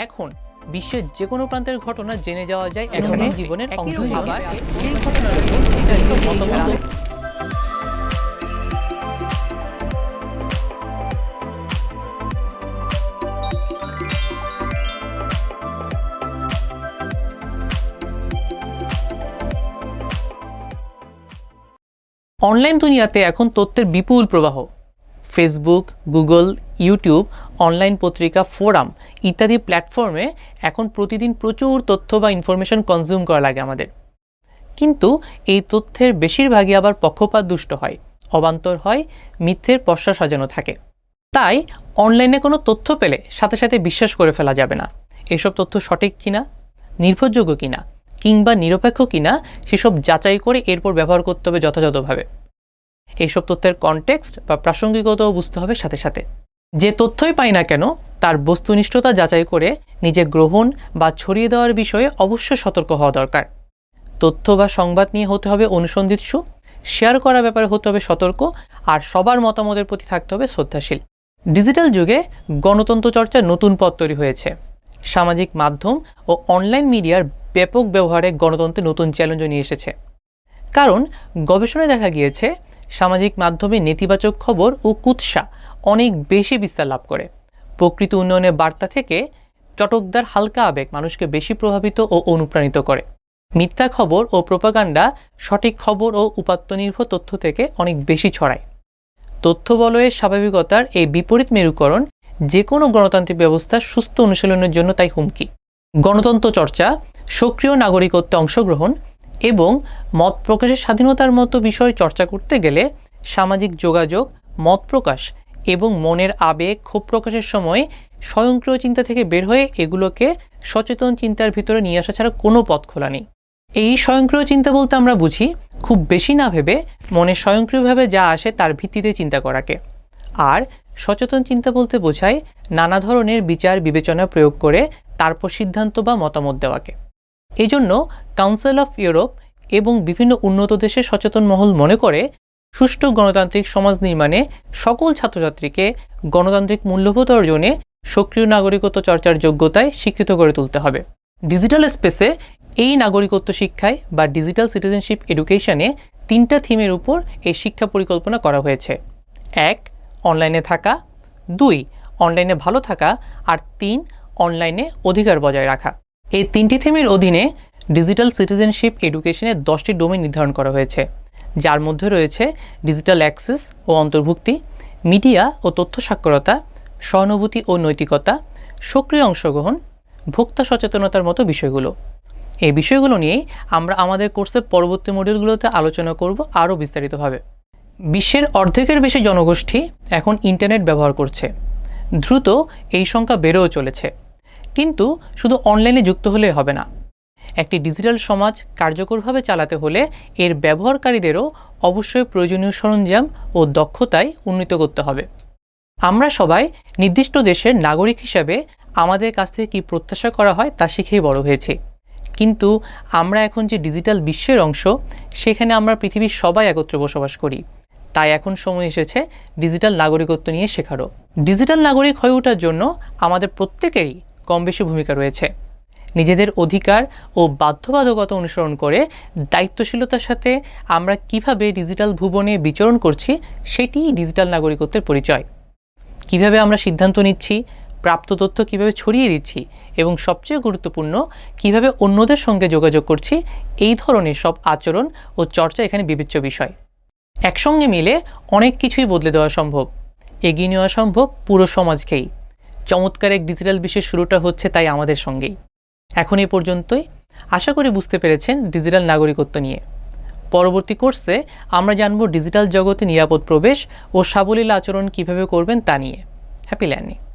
এখন বিশ্বের যে কোনো প্রান্তের ঘটনা জেনে যাওয়া যায় এখনের জীবনের অংশ আবার সেই ঘটনার উপর অনলাইন দুনিয়াতে এখন তথ্যের বিপুল প্রবাহ। ফেসবুক গুগল ইউটিউব অনলাইন পত্রিকা ফোরাম ইত্যাদি প্ল্যাটফর্মে এখন প্রতিদিন প্রচুর তথ্য বা ইনফরমেশন কনজিউম করা লাগে আমাদের। কিন্তু এই তথ্যের বেশিরভাগই আবার পক্ষপাত দুষ্ট হয়, অবান্তর হয়, মিথ্যের পশ্চা সাজানো থাকে। তাই অনলাইনে কোনো তথ্য পেলে সাথে সাথে বিশ্বাস করে ফেলা যাবে না, এসব তথ্য সঠিক কিনা, নির্ভরযোগ্য কিনা, কিংবা নিরপেক্ষ কিনা, সেসব যাচাই করে এরপর ব্যবহার করতে হবে যথাযথভাবে। এইসব তথ্যের কনটেক্সট বা প্রাসঙ্গিকতাও বুঝতে হবে সাথে সাথে। যে তথ্যই পাই না কেন, তার বস্তুনিষ্ঠতা যাচাই করে নিজে গ্রহণ বা ছড়িয়ে দেওয়ার বিষয়ে অবশ্যই সতর্ক হওয়া দরকার। তথ্য বা সংবাদ নিয়ে হতে হবে অনুসন্ধিৎসু, শেয়ার করার ব্যাপারে হতে হবে সতর্ক, আর সবার মতামতের প্রতি থাকতে হবে শ্রদ্ধাশীল। ডিজিটাল যুগে গণতন্ত্র চর্চার নতুন পথ তৈরি হয়েছে। সামাজিক মাধ্যম ও অনলাইন মিডিয়ার ব্যাপক ব্যবহারে গণতন্ত্রে নতুন চ্যালেঞ্জ নিয়ে এসেছে। কারণ গবেষণায় দেখা গিয়েছে, সামাজিক মাধ্যমে নেতিবাচক খবর ও কুৎসা অনেক বেশি বিস্তার লাভ করে। প্রকৃতি উন্নয়নের বার্তা থেকে চটকদার হালকা আবেগ মানুষকে বেশি প্রভাবিত ও অনুপ্রাণিত করে। মিথ্যা খবর ও প্রোপাগান্ডা সঠিক খবর ও উপাত্ত নির্ভর তথ্য থেকে অনেক বেশি ছড়ায়। তথ্য বলয়ের স্বাভাবিকতার এই বিপরীত মেরুকরণ যে কোনো গণতান্ত্রিক ব্যবস্থা সুস্থ অনুশীলনের জন্য তাই হুমকি। গণতন্ত্র চর্চা, সক্রিয় নাগরিকত্বে অংশগ্রহণ এবং মত প্রকাশের স্বাধীনতার মতো বিষয় চর্চা করতে গেলে সামাজিক যোগাযোগ, মত প্রকাশ এবং মনের আবেগ, ক্ষোভ প্রকাশের সময় স্বয়ংক্রিয় চিন্তা থেকে বের হয়ে এগুলোকে সচেতন চিন্তার ভিতরে নিয়ে আসা ছাড়া কোনো পথ খোলা নেই। এই স্বয়ংক্রিয় চিন্তা বলতে আমরা বুঝি, খুব বেশি না ভেবে মনে স্বয়ংক্রিয়ভাবে যা আসে তার ভিত্তিতে চিন্তা করাকে। আর সচেতন চিন্তা বলতে বোঝায় নানা ধরনের বিচার, বিবেচনা প্রয়োগ করে তারপর সিদ্ধান্ত বা মতামত দেওয়াকে। এজন্য কাউন্সিল অফ ইউরোপ এবং বিভিন্ন উন্নত দেশের সচেতন মহল মনে করে সুষ্ঠু গণতান্ত্রিক সমাজ নির্মাণে সকল ছাত্রছাত্রীকে গণতান্ত্রিক মূল্যবোধ অর্জনে সক্রিয় নাগরিকত্ব চর্চার যোগ্যতায় শিক্ষিত করে তুলতে হবে। ডিজিটাল স্পেসে এই নাগরিকত্ব শিক্ষায় বা ডিজিটাল সিটিজেনশিপ এডুকেশনে তিনটা থিমের উপর এই শিক্ষা পরিকল্পনা করা হয়েছে। এক, অনলাইনে থাকা। দুই, অনলাইনে ভালো থাকা। আর তিন, অনলাইনে অধিকার বজায় রাখা। এই তিনটি থিমের অধীনে ডিজিটাল সিটিজেনশিপ এডুকেশনের দশটি ডোমেন নির্ধারণ করা হয়েছে। যার মধ্যে রয়েছে ডিজিটাল অ্যাক্সেস ও অন্তর্ভুক্তি, মিডিয়া ও তথ্য সাক্ষরতা, সহানুভূতি ও নৈতিকতা, সক্রিয় অংশগ্রহণ, ভোক্তা সচেতনতার মতো বিষয়গুলো। এই বিষয়গুলো নিয়েই আমরা আমাদের কোর্সের পরবর্তী মডিউলগুলোতে আলোচনা করব আরও বিস্তারিতভাবে। বিশ্বের অর্ধেকের বেশি জনগোষ্ঠী এখন ইন্টারনেট ব্যবহার করছে। দ্রুত এই সংখ্যা বেড়েও চলেছে। কিন্তু শুধু অনলাইনে যুক্ত হলে হবে না। একটি ডিজিটাল সমাজ কার্যকরভাবে চালাতে হলে এর ব্যবহারকারীদেরও অবশ্যই প্রয়োজনীয় সরঞ্জাম ও দক্ষতায় উন্নীত করতে হবে। আমরা সবাই নির্দিষ্ট দেশের নাগরিক হিসাবে আমাদের কাছ থেকে কী প্রত্যাশা করা হয় তা শিখেই বড় হয়েছে। কিন্তু আমরা এখন যে ডিজিটাল বিশ্বের অংশ, সেখানে আমরা পৃথিবীর সবাই একত্রে বসবাস করি। তাই এখন সময় এসেছে ডিজিটাল নাগরিকত্ব নিয়ে শেখারও। ডিজিটাল নাগরিক হয়ে ওঠার জন্য আমাদের প্রত্যেকেরই কম বেশি ভূমিকা রয়েছে। নিজেদের অধিকার ও বাধ্যবাধকতা অনুসরণ করে দায়িত্বশীলতার সাথে আমরা কীভাবে ডিজিটাল ভুবনে বিচরণ করছি সেটিই ডিজিটাল নাগরিকত্বের পরিচয়। কীভাবে আমরা সিদ্ধান্ত নিচ্ছি, প্রাপ্ত তথ্য কীভাবে ছড়িয়ে দিচ্ছি এবং সবচেয়ে গুরুত্বপূর্ণ, কীভাবে অন্যদের সঙ্গে যোগাযোগ করছি, এই ধরনের সব আচরণ ও চর্চা এখানে বিবেচ্য বিষয়। একসঙ্গে মিলে অনেক কিছুই বদলে দেওয়া সম্ভব। এগিয়ে নেওয়া সম্ভব পুরো সমাজকেই। চমৎকার এক ডিজিটাল বিশ্বের শুরুটা হচ্ছে তাই আমাদের সঙ্গেই। এখন এই পর্যন্তই। আশা করি বুঝতে পেরেছেন ডিজিটাল নাগরিকত্ব নিয়ে। পরবর্তী কোর্সে আমরা জানব ডিজিটাল জগতে নিরাপদ প্রবেশ ও সাবলীল আচরণ কীভাবে করবেন তা নিয়ে। Happy landing